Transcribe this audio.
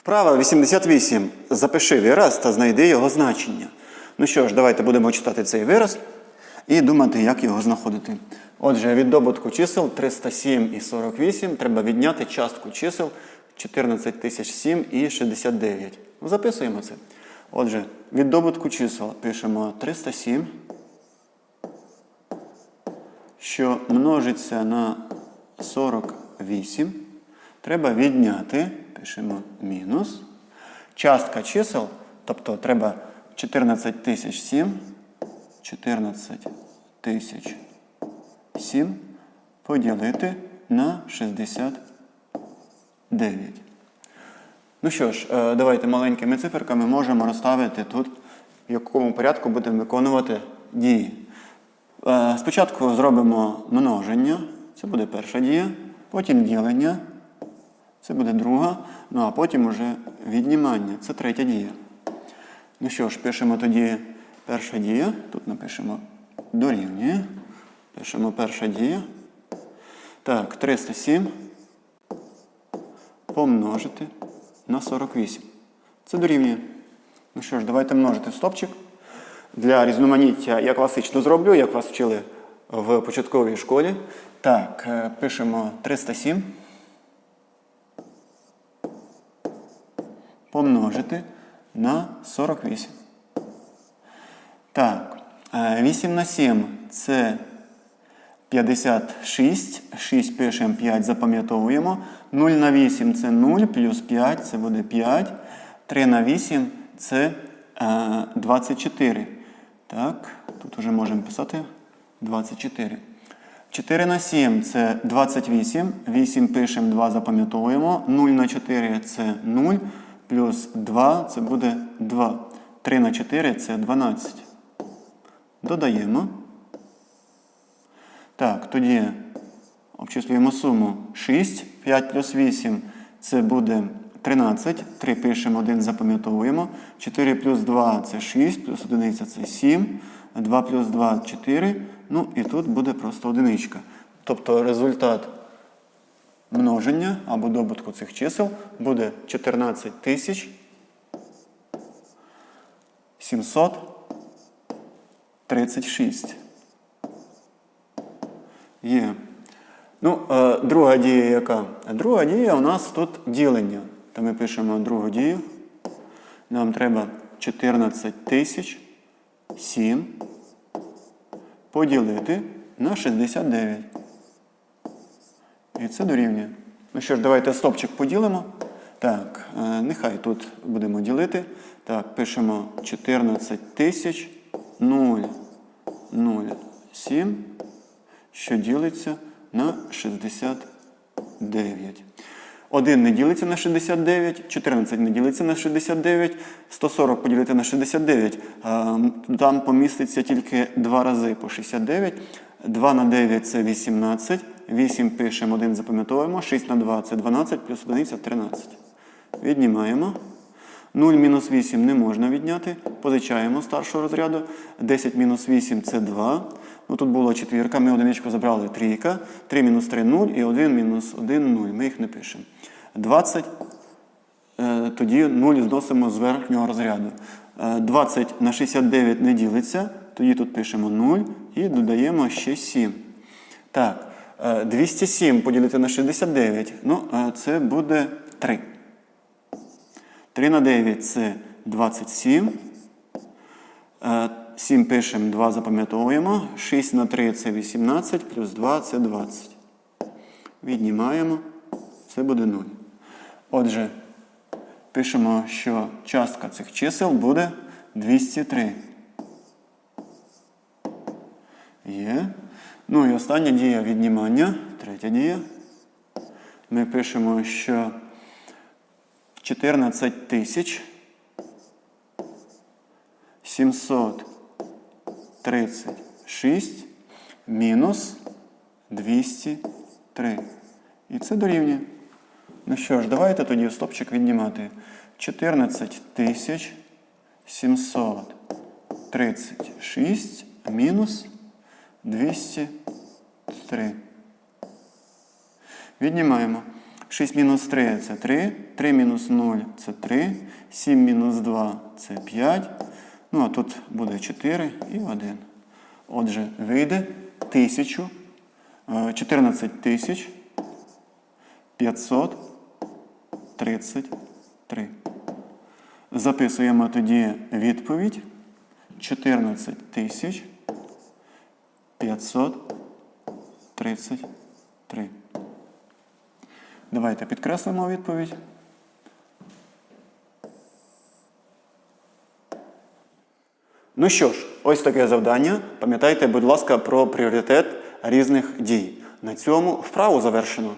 Вправа 88. Запиши вираз та знайди його значення. Ну що ж, давайте будемо читати цей вираз і думати, як його знаходити. Отже, від добутку чисел 307 і 48 треба відняти частку чисел 14007 і 69. Ну, Записуємо це. Отже, від добутку чисел пишемо 307, що множиться на 48. Треба відняти, пишемо мінус. Частка чисел, тобто треба 14 тисяч 7, 14 тисяч 7 поділити на 69. Ну що ж, е, давайте маленькими циферками можемо розставити тут, в якому порядку будемо виконувати дії. Е, Спочатку зробимо множення, це буде перша дія, потім ділення, це буде друга, ну а потім уже віднімання, це третя дія. Ну що ж, пишемо тоді перша дія, тут напишемо дорівнює, пишемо перша дія. Так, 307 помножити на 48. Це дорівнює. Ну що ж, давайте множити стопчик. Для різноманіття я класично зроблю, як вас вчили в початковій школі. Так, е, пишемо 307. Помножити на 48. Так, е, 8 на 7 це 56. 6 пишемо, 5 запам'ятовуємо. 0 на 8 це 0, плюс 5 це буде 5. 3 на 8 це е, 24. Так, тут вже можемо писати 24. 4 на 7 це 28. 8 пишемо, 2 запам'ятовуємо. 0 на 4 це 0. Плюс 2 це буде 2. 3 на 4 це 12. Додаємо. Так, тоді обчислюємо суму 6. 5 плюс 8 це буде 13. 3 пишемо, 1 запам'ятовуємо. 4 плюс 2 це 6, плюс 1 це 7. 2 плюс 2 4. Ну і тут буде просто одиничка. Тобто результат множення або добутку цих чисел буде 14 тисяч 736. Є. Ну, е, друга дія яка? Друга дія у нас тут ділення. То ми пишемо другу дію. Нам треба 14 тисяч 7 поділити на 69. І це дорівнює. Ну що ж, давайте стопчик поділимо. Так, е, нехай тут будемо ділити. Так, пишемо 14 тисяч 0, 0, 7, що ділиться на 69. 1 не ділиться на 69, 14 не ділиться на 69, 140 поділити на 69. Там поміститься тільки два рази по 69. 2 на 9 це 18. 8 пишемо, 1 запам'ятовуємо. 6 на 2 це 12, плюс 1 це 13. Віднімаємо. 0 мінус 8 не можна відняти. Позичаємо старшого розряду. 10 мінус 8 це 2. Ну, тут була четвірка, ми одиничку забрали трійка. 3 мінус 3 0 і 1 мінус 1 0. Ми їх не пишемо. 20. Е, Тоді 0 зносимо з верхнього розряду. Е, 20 на 69 не ділиться. Тоді тут пишемо 0 і додаємо ще 7. Так, е, 207 поділити на 69. Ну, е, це буде 3. 3 на 9 це 27. 7 пишемо, 2 запам'ятовуємо. 6 на 3 це 18, плюс 2 це 20. Віднімаємо. Це буде 0. Отже, пишемо, що частка цих чисел буде 203. Є. Ну і остання дія віднімання. Третя дія. Ми пишемо, що 14 тисяч 736 мінус 203. І це дорівнює. Ну що ж, давайте тоді стопчик віднімати. 14 тисяч 736 мінус 203. Віднімаємо. 6 мінус 3 це 3, 3 мінус 0 це 3, 7 мінус 2 це 5. Ну, а тут буде 4 і 1. Отже, вийде 1000, е, 14 тисяч 533. Записуємо тоді відповідь 14 тисяч 533. Давайте підкреслимо відповідь. Ну що ж, ось таке завдання. Пам'ятайте, будь ласка, про пріоритет різних дій. На цьому вправу завершено.